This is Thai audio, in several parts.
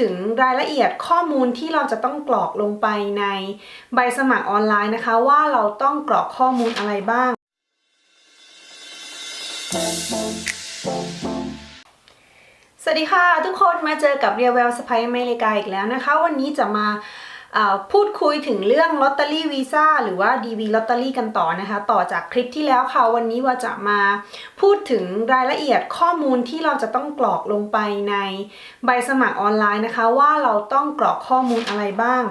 ถึงรายละเอียดข้อมูลที่เราจะต้องกรอกลงไปในใบสมัครออนไลน์นะคะ ว่าเราต้องกรอกข้อมูลอะไรบ้าง สวัสดีค่ะทุกคนมาเจอกับเรียวเวลสไปอเมริกาอีกแล้วนะคะ วันนี้จะมา พูดคุยถึงเรื่องลอตเตอรี่วีซ่าหรือว่า DV ลอตเตอรี่กันต่อนะคะ ต่อจากคลิปที่แล้วค่ะ วันนี้ว่าจะมาพูดถึงรายละเอียดข้อมูลที่เราจะต้องกรอกลงไปในใบสมัครออนไลน์นะคะ ว่าเราต้องกรอกข้อมูลอะไรบ้าง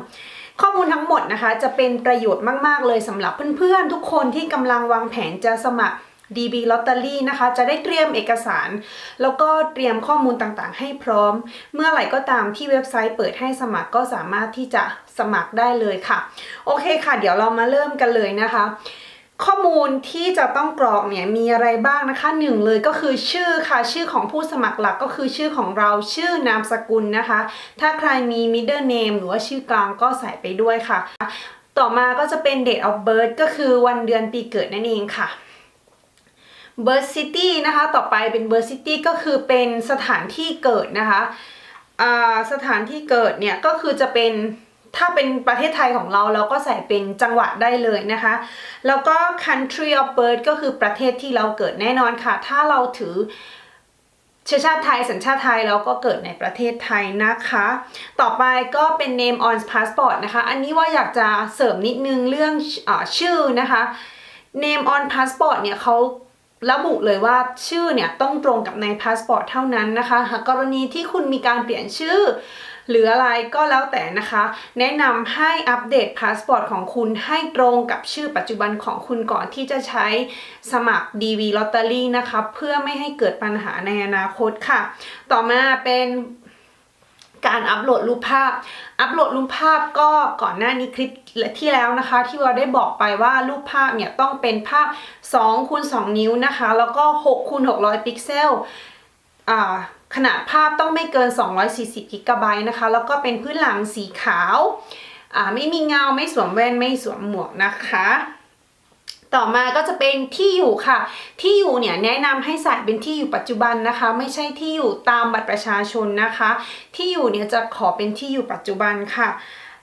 ข้อมูลทั้งหมดนะคะ จะเป็นประโยชน์มาก ๆ เลยสำหรับเพื่อน ๆ ทุกคนที่กำลังวางแผนจะสมัคร DB Lottery นะคะ จะได้เตรียมเอกสาร แล้วก็เตรียมข้อมูลต่างๆ ให้พร้อม เมื่อไหร่ก็ตามที่เว็บไซต์เปิดให้สมัครก็สามารถที่จะสมัครได้เลยค่ะ โอเคค่ะ เดี๋ยวเรามาเริ่มกันเลยนะคะ ข้อมูลที่จะต้องกรอกเนี่ยมีอะไรบ้างนะคะหนึ่งเลยก็คือชื่อค่ะ ชื่อของผู้สมัครหลักก็คือชื่อของเราชื่อนามสกุลนะคะ ถ้าใครมี middle name หรือว่าชื่อกลางก็ใส่ไปด้วยค่ะ ต่อมาก็จะเป็น date of birth ก็คือวันเดือนปีเกิดนั่นเองค่ะ birth city นะคะ ต่อไปเป็น birth city ก็คือเป็นสถานที่เกิดนะคะสถานที่เกิดเนี่ยก็คือจะเป็นถ้าเป็นประเทศไทยของเราเราก็ใส่เป็นจังหวัดได้เลยนะคะ แล้วก็ country of birth ก็คือประเทศที่เราเกิดแน่นอนค่ะ ถ้าเราถือเชื้อชาติไทยสัญชาติไทยเราก็เกิดในประเทศไทยนะคะ ต่อไปก็เป็น name on passport นะคะ อันนี้ว่าอยากจะเสริมนิดนึงเรื่องอชื่อนะคะ name on passport เนี่ยเขา ระบุเลยว่าชื่อเนี่ยต้องตรงกับในพาสปอร์ตเท่านั้นนะคะหากกรณีที่คุณมีการเปลี่ยนชื่อ หรืออะไรก็แล้วแต่นะคะ แนะนำให้อัปเดตพาสปอร์ตของคุณให้ตรงกับชื่อปัจจุบันของคุณก่อนที่จะใช้สมัคร DV Lottery นะคะ เพื่อไม่ให้เกิดปัญหาในอนาคตค่ะ ต่อมาเป็น การอัปโหลดรูปภาพ อัปโหลดรูปภาพก็ก่อนหน้านี้คลิปที่แล้วนะคะ ที่เราได้บอกไปว่ารูปภาพเนี่ยต้องเป็นภาพ2คูณ2นิ้วนะคะ แล้วก็6คูณ600 พิกเซลอ่าขนาดภาพต้องไม่เกิน 240กิกะไบต์นะคะ แล้วก็เป็นพื้นหลังสีขาวอ่าไม่มีเงา ไม่สวมแว่น ไม่สวมหมวกนะคะ ต่อมาก็จะเป็นที่อยู่ค่ะ ที่อยู่เนี่ยแนะนำให้ใส่เป็นที่อยู่ปัจจุบันนะคะ ไม่ใช่ที่อยู่ตามบัตรประชาชนนะคะ ที่อยู่เนี่ยจะขอเป็นที่อยู่ปัจจุบันค่ะ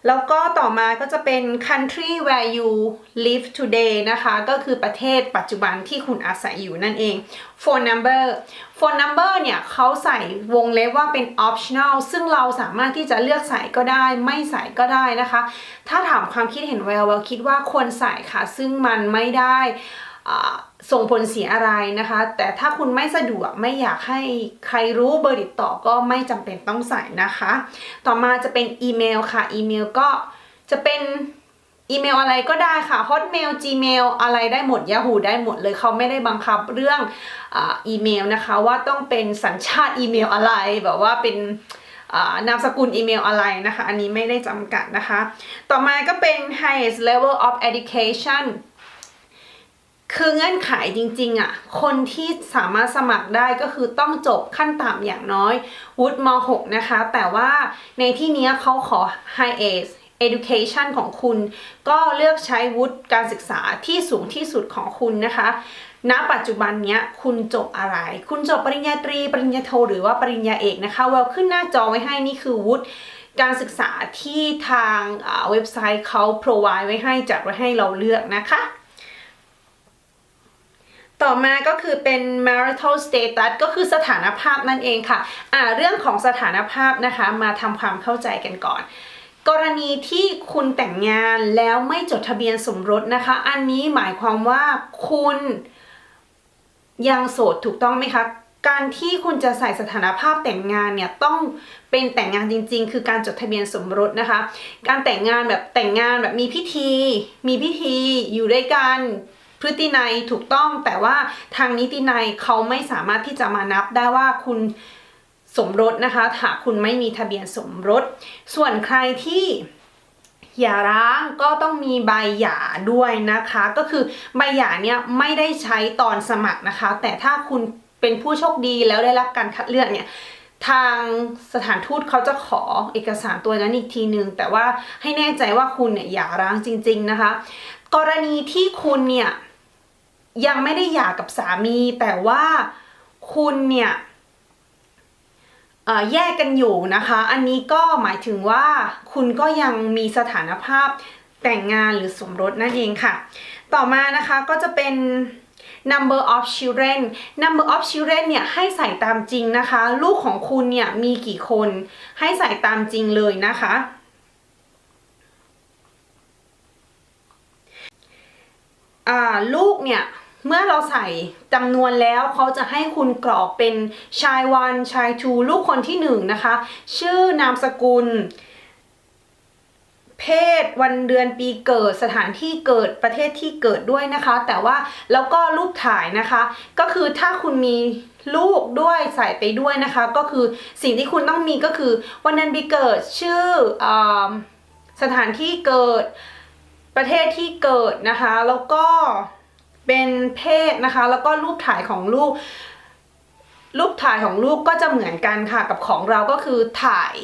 แล้วก็ต่อมาก็จะเป็น country where you live today นะคะ ก็คือประเทศปัจจุบันที่คุณอาศัยอยู่นั่นเอง phone number phone number เนี่ยเขาใส่วงเล็บว่าเป็น optional ซึ่งเราสามารถที่จะเลือกใส่ก็ได้ไม่ใส่ก็ได้นะคะ ถ้าถามความคิดเห็นแววแววคิดว่าควรใส่ค่ะ ซึ่งมันไม่ได้ ส่งผลเสียอะไรนะคะ แต่ถ้าคุณไม่สะดวกไม่อยากให้ใครรู้เบอร์ติดต่อก็ไม่จำเป็นต้องใส่นะคะ ต่อมาจะเป็นอีเมลค่ะ อีเมลก็จะเป็นอีเมลอะไรก็ได้ค่ะ Hotmail Gmail อะไรได้หมด Yahoo ได้หมดเลยเขาไม่ได้บังคับเรื่องอ,อีเมลนะคะว่าต้องเป็นสัญชาติอีเมลอะไรแบบว่าเป็นนามสกุลอีเมลอะไรนะคะ อันนี้ไม่ได้จำกัดนะคะ ต่อมาก็เป็น highest level of education คือเงื่อนไขจริงๆอะ คนที่สามารถสมัครได้ก็คือต้องจบขั้นต่ำอย่างน้อยวุฒิม .6 นะคะ แต่ว่าในที่นี้เขาขอ high age education ของคุณ ก็เลือกใช้วุฒิการศึกษาที่สูงที่สุดของคุณนะคะ ณ ปัจจุบันเนี้ยคุณจบอะไร คุณจบปริญญาตรี ปริญญาโท หรือว่าปริญญาเอกนะคะเวลขึ้นหน้าจอไว้ให้นี่คือวุฒิการศึกษาที่ทางอ่าเว็บไซต์เขา provide ไว้ให้จัดไว้ให้เราเลือกนะคะ ต่อมาก็คือเป็น marital status ก็คือสถานภาพนั่นเองค่ะอ่าเรื่องของสถานภาพนะคะมาทำความเข้าใจกันก่อน กรณีที่คุณแต่งงานแล้วไม่จดทะเบียนสมรสนะคะ อันนี้หมายความว่าคุณยังโสดถูกต้องไหมคะ การที่คุณจะใส่สถานภาพแต่งงานเนี่ยต้องเป็นแต่งงานจริง ๆ คือการจดทะเบียนสมรสนะคะ การแต่งงานแบบแต่งงานแบบมีพิธี มีพิธีอยู่ด้วยกัน พฤตินัยถูกต้องแต่ว่าทางนิตินัยเขาไม่สามารถที่จะมานับได้ว่าคุณสมรสนะคะหากคุณไม่มีทะเบียนสมรส ส่วนใครที่หย่าร้างก็ต้องมีใบหย่าด้วยนะคะ ก็คือใบหย่าเนี่ยไม่ได้ใช้ตอนสมัครนะคะ แต่ถ้าคุณเป็นผู้โชคดีแล้วได้รับการคัดเลือกเนี่ยทางสถานทูตเขาจะขอเอกสารตัวนั้นอีกทีหนึ่งแต่ว่าให้แน่ใจว่าคุณเนี่ยหย่าร้างจริง ๆนะคะ กรณีที่คุณเนี่ย ยังไม่ได้หย่ากับสามี แต่ว่าคุณเนี่ยแยกกันอยู่นะคะ อันนี้ก็หมายถึงว่าคุณก็ยังมีสถานภาพแต่งงานหรือสมรสนั่นเองค่ะ ต่อมานะคะก็จะเป็น number of children number of children เนี่ยให้ใส่ตามจริงนะคะ ลูกของคุณเนี่ยมีกี่คนให้ใส่ตามจริงเลยนะคะ ลูกเนี่ย เมื่อเราใส่จำนวนแล้วเขาจะให้คุณกรอกเป็นชายวันชายทูลูกคนที่หนึ่งนะคะ ชื่อนามสกุล เพศวันเดือนปีเกิดสถานที่เกิดประเทศที่เกิดด้วยนะคะ แต่ว่าแล้วก็รูปถ่ายนะคะ ก็คือถ้าคุณมีลูกด้วยใส่ไปด้วยนะคะ ก็คือสิ่งที่คุณต้องมีก็คือ วันเดือนปีเกิดชื่ออสถานที่เกิดประเทศที่เกิดนะคะ แล้วก็ เป็นเพศนะคะ แล้วก็รูปถ่ายของลูก รูปถ่ายของลูกก็จะเหมือนกันค่ะ กับของเราก็คือถ่าย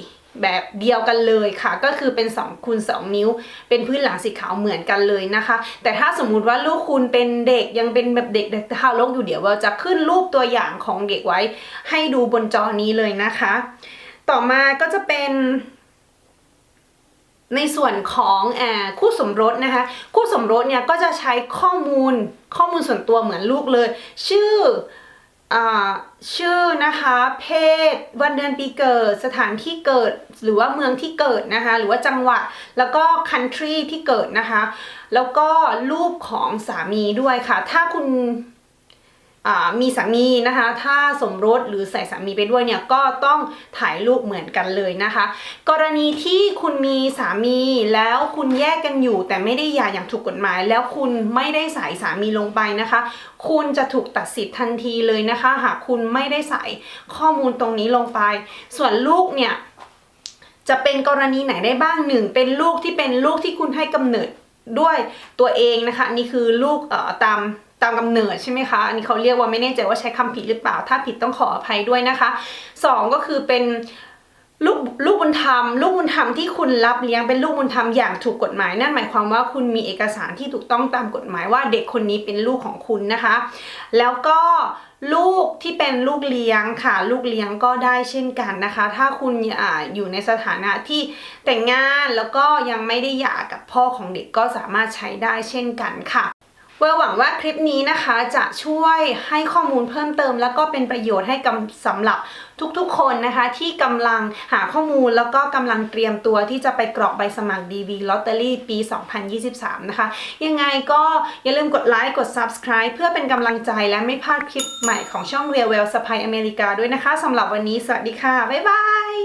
แบบเดียวกันเลยค่ะ ก็คือเป็น2คูณ2นิ้ว เป็นพื้นหลังสีขาวเหมือนกันเลยนะคะ แต่ถ้าสมมุติว่าลูกคุณเป็นเด็กยังเป็นแบบเด็กเด็กทารกอยู่เดี๋ยวเราจะขึ้นรูปตัวอย่างของเด็กไว้ ให้ดูบนจอนี้เลยนะคะ ต่อมาก็จะเป็น ในส่วนของอคู่สมรสนะคะ คู่สมรสเนี่ยก็จะใช้ข้อมูลข้อมูลส่วนตัวเหมือนลูกเลย ชื่ออชื่อนะคะ เพศ วันเดือนปีเกิด สถานที่เกิด หรือว่าเมืองที่เกิดนะคะ หรือว่าจังหวัด แล้วก็ country ที่เกิดนะคะ แล้วก็รูปของสามีด้วยค่ะ ถ้าคุณ มีสามีนะคะ ถ้าสมรสหรือใส่สามีไปด้วยเนี่ยก็ต้องถ่ายรูปเหมือนกันเลยนะคะ กรณีที่คุณมีสามีแล้วคุณแยกกันอยู่ แต่ไม่ได้หย่าอย่างถูกกฎหมาย แล้วคุณไม่ได้ใส่สามีลงไปนะคะ คุณจะถูกตัดสิทธิ์ทันทีเลยนะคะ หากคุณไม่ได้ใส่ข้อมูลตรงนี้ลงไป ส่วนลูกเนี่ยจะเป็นกรณีไหนได้บ้างหนึ่งเป็นลูกที่เป็นลูกที่คุณให้กำเนิดด้วยตัวเองนะคะนนี่คือลูกเอ่อตาม ตามกำเนิดใช่ไหมคะ อันนี้เขาเรียกว่าไม่แน่ใจว่าใช้คำผิดหรือเปล่า ถ้าผิดต้องขออภัยด้วยนะคะสองก็คือเป็นลูกลูกบุญธรรม ลูกบุญธรรมที่คุณรับเลี้ยงเป็นลูกบุญธรรมอย่างถูกกฎหมาย นั่นหมายความว่าคุณมีเอกสารที่ถูกต้องตามกฎหมายว่าเด็กคนนี้เป็นลูกของคุณนะคะ แล้วก็ลูกที่เป็นลูกเลี้ยงค่ะ ลูกเลี้ยงก็ได้เช่นกันนะคะ ถ้าคุณออยู่ในสถานะที่แต่งงานแล้วก็ยังไม่ได้หย่ากับพ่อของเด็กก็สามารถใช้ได้เช่นกันค่ะ เวลหวังว่าคลิปนี้นะคะจะช่วยให้ข้อมูลเพิ่มเติม แล้วก็เป็นประโยชน์ให้กับสำหรับทุกๆ คนนะคะ ที่กำลังหาข้อมูลแล้วก็กำลังเตรียมตัวที่จะไปกรอกใบสมัคร DV Lottery ปี 2023 นะคะ ยังไงก็อย่าลืมกดไลค์กด Subscribe เพื่อเป็นกำลังใจและไม่พลาดคลิปใหม่ของช่อง Real Well สไปอเมริกาด้วยนะคะสำหรับวันนี้สวัสดีค่ะ บ๊ายบาย